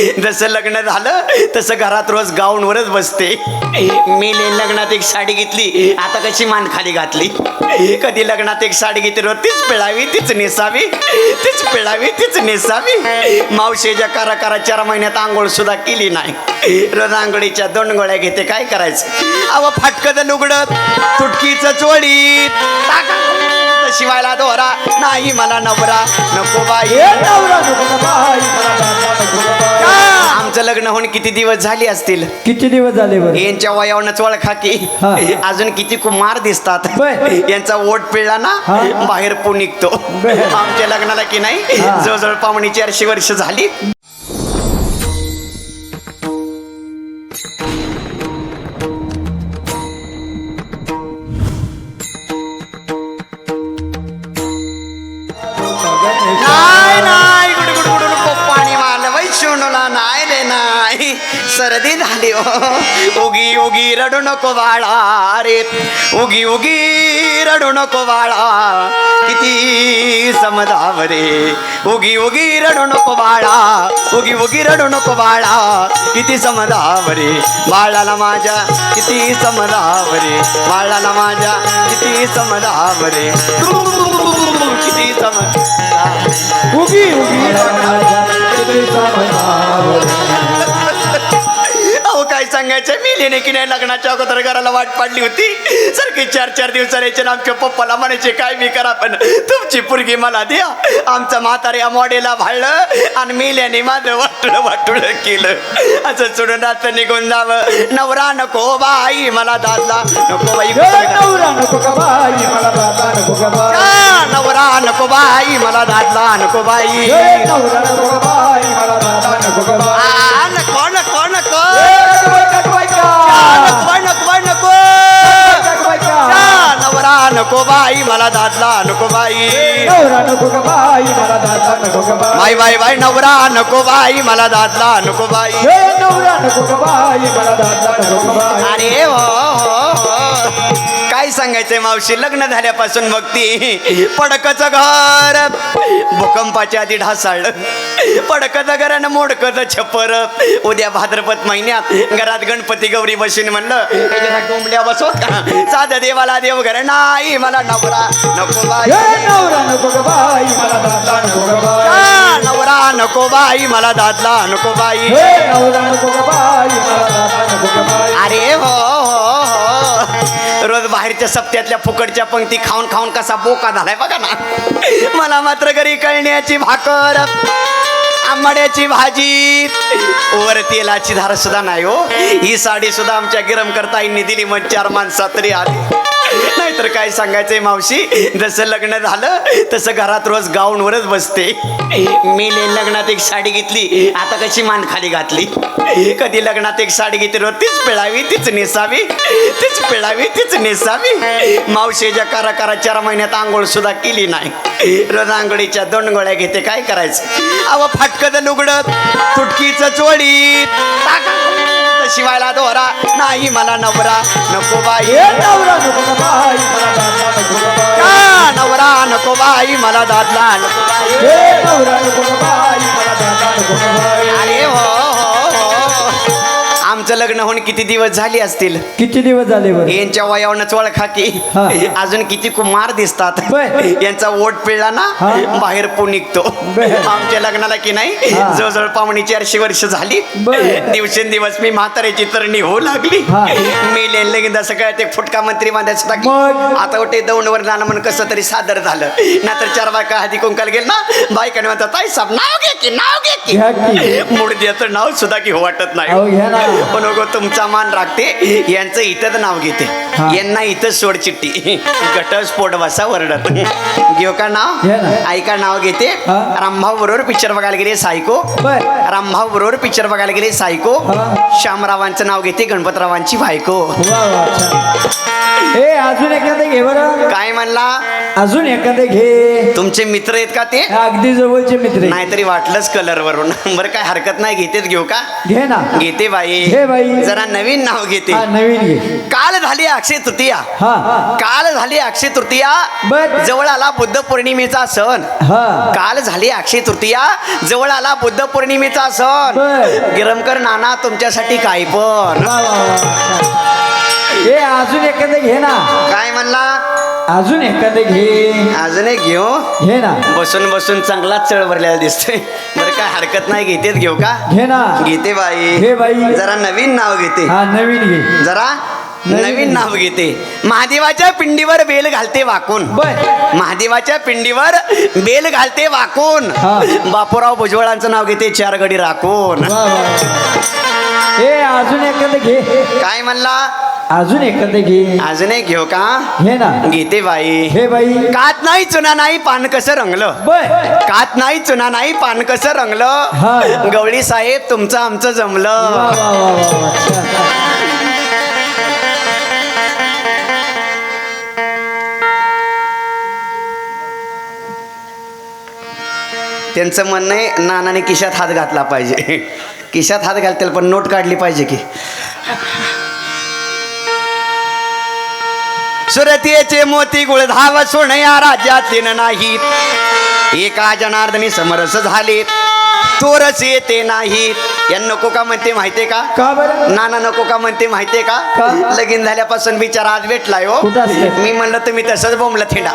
जसं लग्न झालं तसं घरात रोज गाऊनवरच बसते. मी ले- लग्नात एक साडी घेतली. आता कशी मान खाली घातली? कधी लग्नात एक साडी घेतली रोज तीच पिळावी तीच नेसावी तीच पिळावी तीच नेसावी. मावशेच्या करा करा चार महिन्यात आंघोळ सुद्धा केली नाही. रोज आंघोळीच्या दोन गोळ्या घेते काय करायचं? अव फाटकत लुगडं तुटकीचं चोळी शिवायला दोरा नाही मला नवरा. नको बाई. नवरा नको बाई, आमचं लग्न होऊन किती दिवस झाले असतील किती दिवस झाले बरं यांच्या वयावरनं चोळखा की हा. अजून किती कुमार दिसतात. यांचा ओट पिळला ना हा. बाहेर पो निघतो. आमच्या लग्नाला की नाही. जवळजवळ पावणे चारशे वर्ष झाली सर्दी झाली उगी उगी रडू नको बाळा रे उगी उगी रडू नको बाळा किती समजाव रे उगी उगी रडू नको बाळा उगी उगी रडू नको बाळा किती समजाव रे बाळाला माझ्या किती समजाव रे बाळाला माझ्या किती समजाव रे किती समज उगी उगी राजा, किती समजावं. अहो काय सांगायचं मी लिहिणे की नाही लग्नाच्या अगोदर घराला वाट पाडली होती. सारखे चार चार दिवस यायचे ना आमच्या पप्पाला म्हणायचे काय मी करा पण तुमची पुरगी मला द्या. आमचं म्हातारे या मॉडेला भाळलं आणि मेल्याने माझं वाटलं वाटुळ केलं. असं सोडून रात्र निघून जावं. नवरा नको बाई मला दादला नको बाई. नवरा नको बाई, मला दादा नको बाई. नवरा नको बाई मला दादला नको बाई. नवरा नको बाई, मला नको. नको नको बाई, नवरा नको मला दादला नको बाई का बाई, बाई. नवरा नको बाई मला दादला नको बाई नवरा नको का बाई, मला दादा नको का बाई. अरे हो हो, हो. काय सांगायचंय मावशी? लग्न झाल्यापासून बघती. पडकचं घर. भूकंपाच्या आधी ढासाळलं पडकचं घर आणि मोडकचं छप्पर उद्या भाद्रपद महिन्यात घरात गणपती गौरी बसून म्हणलं. कोंबड्या बसवत का? साधं देवाला देव घर नाही. मला नवरा नको बाई. नवरा नको बाई, मला दादा नको बाई. नवरा नको बाई. मला दादला नको बाई. नवरा नको का बाई, मला दादा नको का बाई. अरे हो हो. रोज बाहेरच्या सप्त्यातल्या फुकटच्या पंक्ती खाऊन खाऊन कसा बोका झालाय बघा ना. मला मात्र घरी कळण्याची भाकर आंबाड्याची भाजी वर तेलाची धार सुद्धा नाही हो. ही साडी सुद्धा आमच्या गिरम करता दिली मग चार माणसात तरी आली. नाहीतर काय सांगायचंय मावशी? जसं लग्न झालं तसं घरात रोज गाऊनवरच बसते. मी लग्नात एक साडी घेतली आता कशी मान खाली घातली? कधी लग्नात एक साडी घेतली रोज तीच पिळावी तीच नेसावी तीच पिळावी तीच नेसावी. मावशीच्या करा करा चार महिन्यात आंघोळ सुद्धा केली नाही. रोज आंघोळीच्या दोन गोळ्या घेते काय करायचं? अव फाटकत तुटकीच तुटकीचं चोळी शिवायला दोरा. नाही मला नवरा. नको बाई. नवरा नको बाई, मला नवरा नको बाई. मला दादला नको बाई. नवरा बाई, आमचं लग्न होऊन किती दिवस झाले असतील किती दिवस झाले बरं यांच्या वयावरनं चोळखा की हा. अजून किती कुमार दिसतात बर. यांचा ओट पिळला ना. बाहेर पो निघतो बर. आमच्या लग्नाला की नाही हा. जवळजवळ पावणे चारशे वर्ष झाली बर. दिवसेंदिवस मी म्हाताऱ्याची तरणी होऊ लागली हा. मी लेन सगळं ते फुटका मंत्री बांधायचं टाकली मग? आता उठे दौंडवर जाणं म्हणून कसं तरी सादर झालं नाहीतर चार बायका हळदी कुंकाल गेल ना बायकाने म्हणतात ताई साहेब नाव घे की नाव घे घ्या की की. मुडद्याचं नाव सुद्धा की हो वाटत नाही अहो घ्या ना पण अगो तुमचा मान राखते. यांचं इथंच नाव घेते. यांना इथंच सोड चिठ्ठी. घटस्फोट बसा वरडत. घेऊ का नाव. ऐका नाव घेते. रामभाऊ बरोबर पिक्चर बघायला गेले सायको. रामभाऊ बरोबर पिक्चर बघायला गेले सायको. श्यामरावांचं नाव घेते गणपतरावांची बायको. हे अजून एखादं घे बरं. काय म्हणला? अजून एखादं घे. तुमचे मित्र आहेत का ते? अगदी जवळचे मित्र. नाहीतरी वाटलंच कलर वरून. बरं काय हरकत नाही घेतेच घेऊ का? घे ना. घेते बाई. बाई. जरा नवीन नाव घेते हा नवीन घे. काल झाली अक्षय तृतीया. हा. काल झाली अक्षय तृतीया बर. जवळ आला बुद्ध पौर्णिमेचा सण. हा. काल झाली अक्षय तृतीया जवळ आला बुद्ध पौर्णिमेचा सण. बर. गिरमकर नाना तुमच्यासाठी काय पण. वा, वा, वा. ए अजून एखादं घे ना. काय म्हणला? अजून एखादं घे. अजून एक घेऊ? घे ना. बसून बसून चांगलाच चळ भरलेला दिसतोय. बरं काय हरकत नाही घेतेच घेऊ का? घे ना. घेते बाई. घे बाई. जरा नवीन नाव घेते. हा नवीन घे. जरा नवीन. नाव घेते. महादेवाच्या पिंडीवर बेल घालते वाकून. बर. महादेवाच्या पिंडीवर बेल घालते वाकून. हा. बापूराव भुजबळांचं नाव घेते चार गडी राखून. वा, वा, वा. ए अजून एखादं घे. काय म्हणला? अजून एखादं घे. अजून एक घेऊ का? घे ना. घेते बाई. घे बाई. कात नाही चुना नाही पान कसं रंगलं? बर. कात नाही चुना नाही पान कसं हा. रंगलं गवळी साहेब तुमचं आमचं वा, जमलं. वा, वा, वा, वा. छान, छान. त्यांचं म्हणणं आहे नानाने किशात हात घातला पाहिजे. किशात हात घालतील पण नोट काढली पाहिजे की. सुरतीचे मोती गुळधाव सोनया राज्यातले न नाहीत एका जनार्दनी समरस झाले. चोरस येते नाहीत या नको का म्हणते माहितीये का? नाना नको का म्हणते माहितीये का? लगीन झाल्यापासून बिचारा आज भेटलाय हो? मी म्हणलं तुम्ही तसंच बोंबलं थिंडा.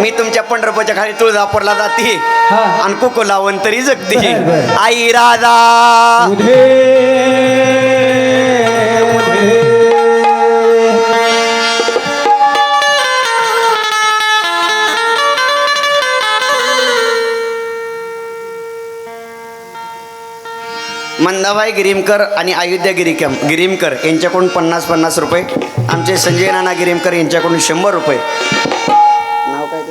मी तुमच्या पंढरपूरच्या खाली तुळजापूरला जाते. आणि कुकू लावून तरी जगते. आई राधा मंदाबाई गिरीमकर आणि अयोध्या गिरीकम गिरीमकर यांच्याकडून पन्नास पन्नास रुपये. आमचे संजय नाना गिरीमकर यांच्याकडून शंभर रुपये. नाव काय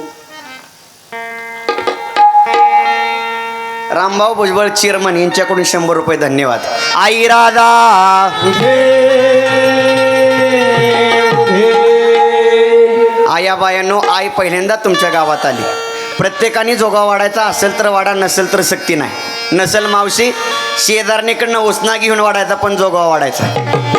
रामभाऊ भुजबळ चेअरमन यांच्याकडून शंभर रुपये धन्यवाद. आई राधा आया बायांनो आई पहिल्यांदा तुमच्या गावात आली. प्रत्येकाने जोगा वाढायचा असेल तर वाडा नसेल तर सक्ती नाही. नसल मावशी शेजारणीकडनं उसना घेऊन वाढायचा पण जोगावा वाढायचा.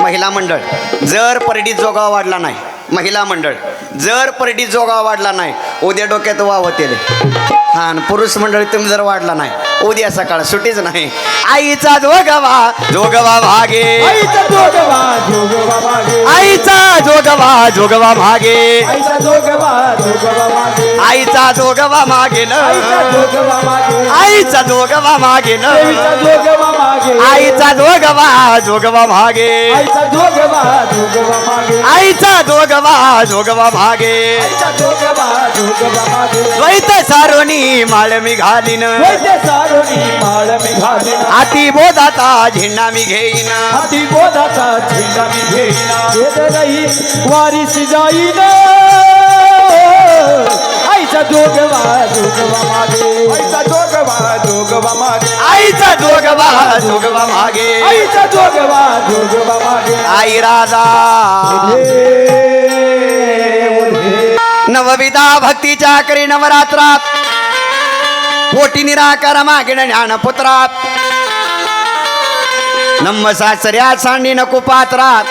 महिला मंडळ जर परडीत जोगावा वाढला नाही महिला मंडळ जर परडीत जोगावा वाढला नाही उद्या डोक्यात वावत येते हा पुरुष मंडळी तुम्ही जर वाढला नाही उद्या सकाळ सुटीच नाही. आईचा जोगवा जोगवा भागे. आईचा जोगवा जोगवा मागे आईचा जोगवा जोगवा भागे. आईचा जोगवा जोगवा मागे आईचा जोगवा मागेन आईचा जोगवा मागे. आईचा जोगवा मागेन देवीचा जोगवा मागे. आईचा जोगवा जोगवा मागे आईचा जोगवा जोगवा मागे. आईचा जोगवा जोगवा मागे आईचा जोगवा जोगवा मागे. द्वैत सारोनी माळ मी घालीन. घालीन हाती बोधाचा झेंडा मी घेईन. हाती बोधाचा झेंडा मी घेईना. नाही वारीस जाईन. आईचा जोगवा जोगवा मागे. आईचा जोगवा जोगवा मागे. आईचा जोगवा जोगवा मागे. आईचा जोगवा जोगवा मागे. आई राजा. नवविधा भक्तीच्या करी नवरात्रात. पोटी निराकार मागिण ज्ञानपुत्रात नम्म सासऱ्या सांडी नको पात्रात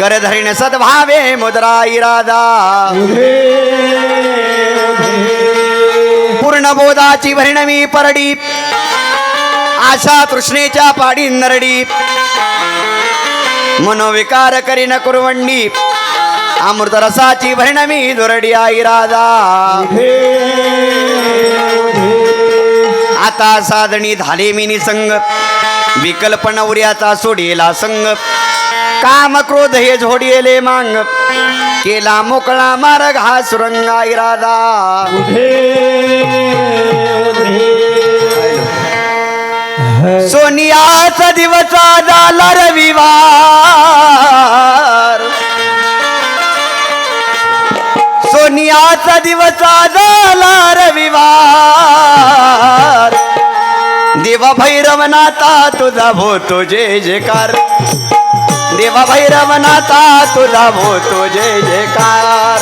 करधरीण सद्भावे मुद्रा इरादा. पूर्ण बोधाची भरिणवी परडी. आशा तृष्णेच्या पाडी नरडी. मनोविकार करीन कुरवंडी. अमृत रसाची भरिणवी दुरडी आई आता साधणी झाले मी निसंग विकल्प नवऱ्याचा सोडेला संग. काम क्रोध हे झोडिले मांग. केला मोकळा मार्ग हा सुरंगा इरादा. सोनियाचा दिवस झाला रविवार. सोनियाचा दिवस झाला रविवार. देवा भैरवनाथा तुझा भोतो जे जेकार देवा भैरवनाथा तुझा भोतो जे जेकार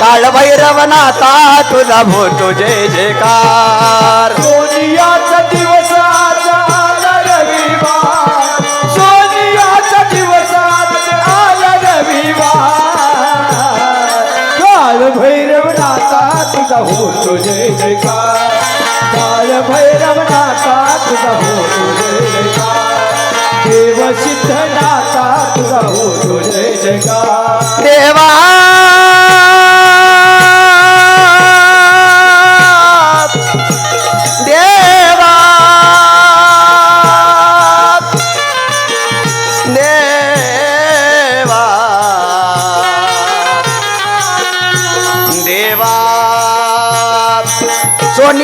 काळ भैरवनाथा तुझा भोतो जे जेकार सोनियाचा दिवस जयकार काळ भैरवनाथा तुझा हो जय देव सिद्धनाथा तुझा देवा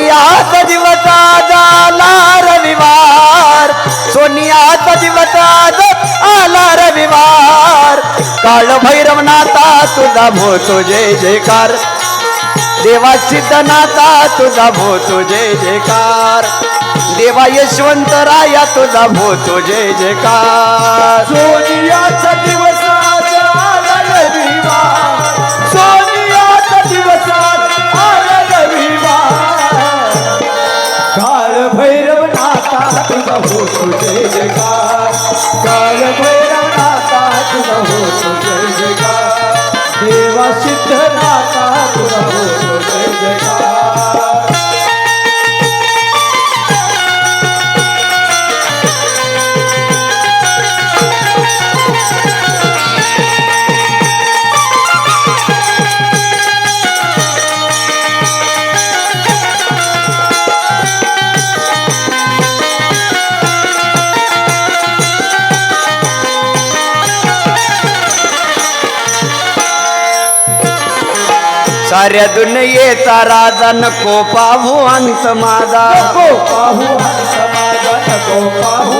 सोनियाचा दिवसा आला रविवार. सोनियाचा दिवसा आला रविवार. काळ भैरवनाथा तुझा भो तुझे जयकार. देवा सिद्धनाथा तुझा भो तुझे जयकार. देवा यशवंत राया तुझा भो तुझे जयकार. सोनियाचा देवा साऱ्या दुनियेचा राजा नको पाहू अंत माझा. नको पाहू नको पाहू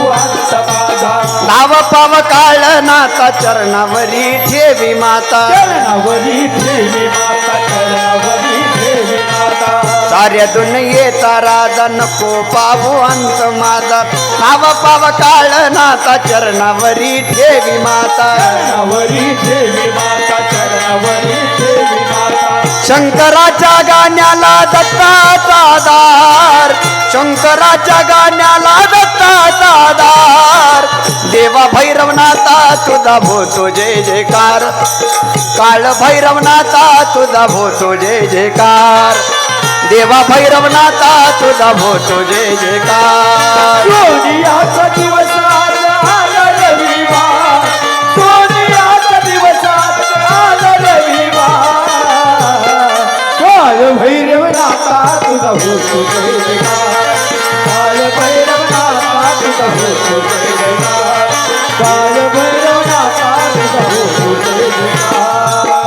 नाव पाव काळ नाता चरणावरी ठेवी माता. चरणावरी ठेवी माता चरणावरी ठेवी माता. साऱ्या दुनियेचा राजा नको पाहू अंत माझा. नाव पाव काळ नाता चरणावरी ठेवी माता. चरणावरी ठेवी माता चरणावरी ठेवी माता. शंकराच्या गाण्याला दत्ताचा दार शंकराच्या गाण्याला दत्ताचा दार देवा भैरवनाथा तुझा भोतो जय जयकार. काळ भैरवनाथा तुझा भोतो जय जयकार. देवा भैरवनाथा तुझा भोतो जय जयकार. दिवस भैरव भैरवनाथा तुझा होतो काल भैरव काल तुझा होतो काल भैरव काल तुझा होतो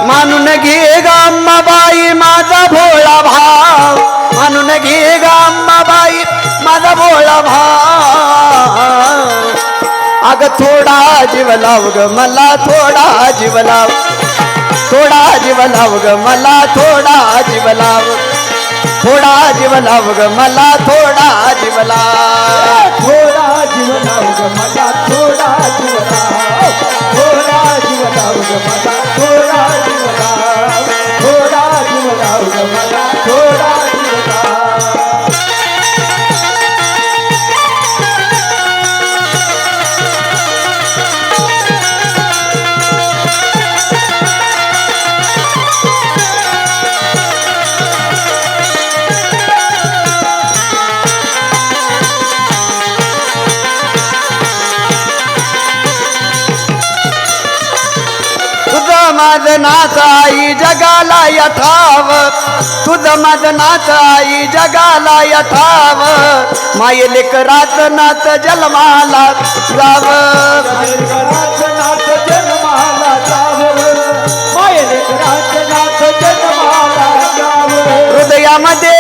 मानून घे गाम्माबाई माझा भोळा भाव. मानून घे गाम्माबाई माझा भोळा भाव. अग थोडा जीव लाव ग मला थोडा जीव लाव. थोडा जीव लाव ग मला थोडा जीव लाव. थोडा जीव लाव ग मला थोडा जीव लाव. थोडा जीव लाव ग मला थोडा जीव लाव. थोडा जीव लाव ग मला थोडा जीव लाव. थोडा जीव लाव ग मला थोडा मदनाथ आई जगाला यथाव। तुझ मदनाथ आई जगाला यथाव। माई लिख मायलिक रातनाथ जलमाला जाव। हृदयामध्ये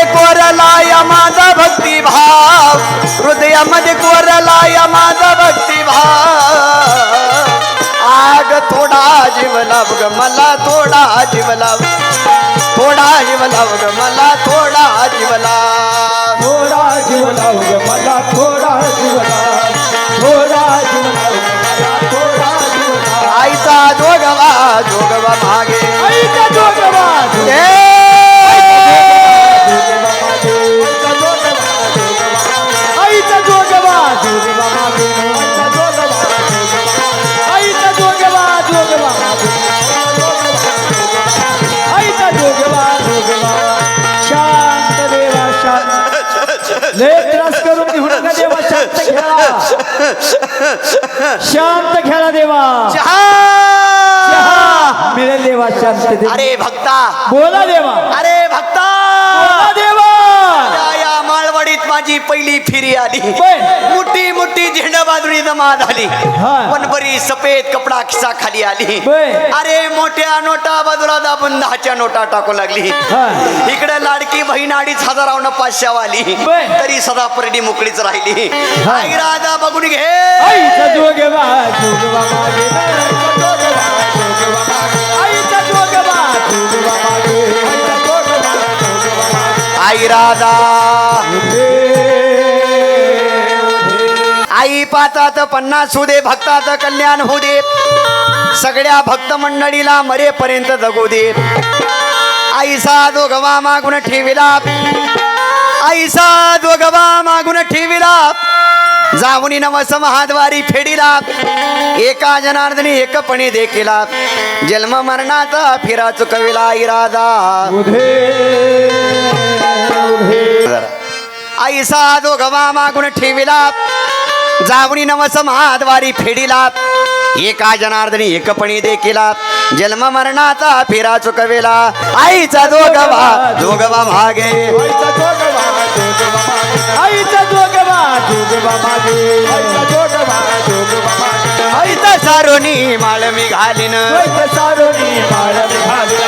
माधा भक्ति भाव हृदय हृदयामध्ये कोरला या जोगवा मागे. ऐका जोगवा ऐका जोगवा जोगवा मागे ऐका जोगवा ऐका शांत देवा देवा शांत खेळा. देवा. मिळेल देवा शांत. अरे भक्ता बोला देवा अरे भक्ता बोला देवा या- माळवाडीत माझी पहिली फिरी आली. मोठी मोठी झेंडा बाजरी जमा झाली. पण बरी सफेद कपडा खिसा खाली आली. अरे मोठ्या नोटा बाजूला दाबून दहाच्या नोटा टाकू लागली. इकडे लाडकी बहीण अडीच हजारावनं पाचशे वाली. तरी सदा परडी मोकळीच राहिली. आई राजा बघून घे आई राजा आई पातात पन्नास होऊ दे भक्तात कल्याण होऊ दे सगळ्या भक्त मंडळीला मरेपर्यंत जगू दे. आईसा दोघवा मागून ठेविला. आईसा दोघवा मागून ठेविला. जाऊनी नवस महाद्वारी फेडिला. एका जनार्दनी एकपणे देखिला. जन्म मरणाचा फिरा चुकविला आई राजा आईसा दोघवा मागून ठेविला. जावणी नवस महाद्वारी फेडिला. एका जनार्दनी एकपणी देखिला. जन्म मरणाचा फिरा चुकविला. आईचा दोघवा दोघवा मागे. आईचा जोगवा जोगवा मागे. आईचा जोगवा जोगवा मागे. आईचा जोगवा जोगवा मागे. आईचा सारोनी माळ मी घालीन. सारोनी माळ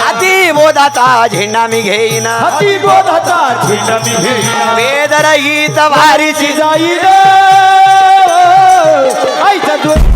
अति बोधाचा झेंडा मी घेईन. हाती गोधाचा झेंडा मी घेईना. वेदर गीत भारीची जाईल आईचा जोग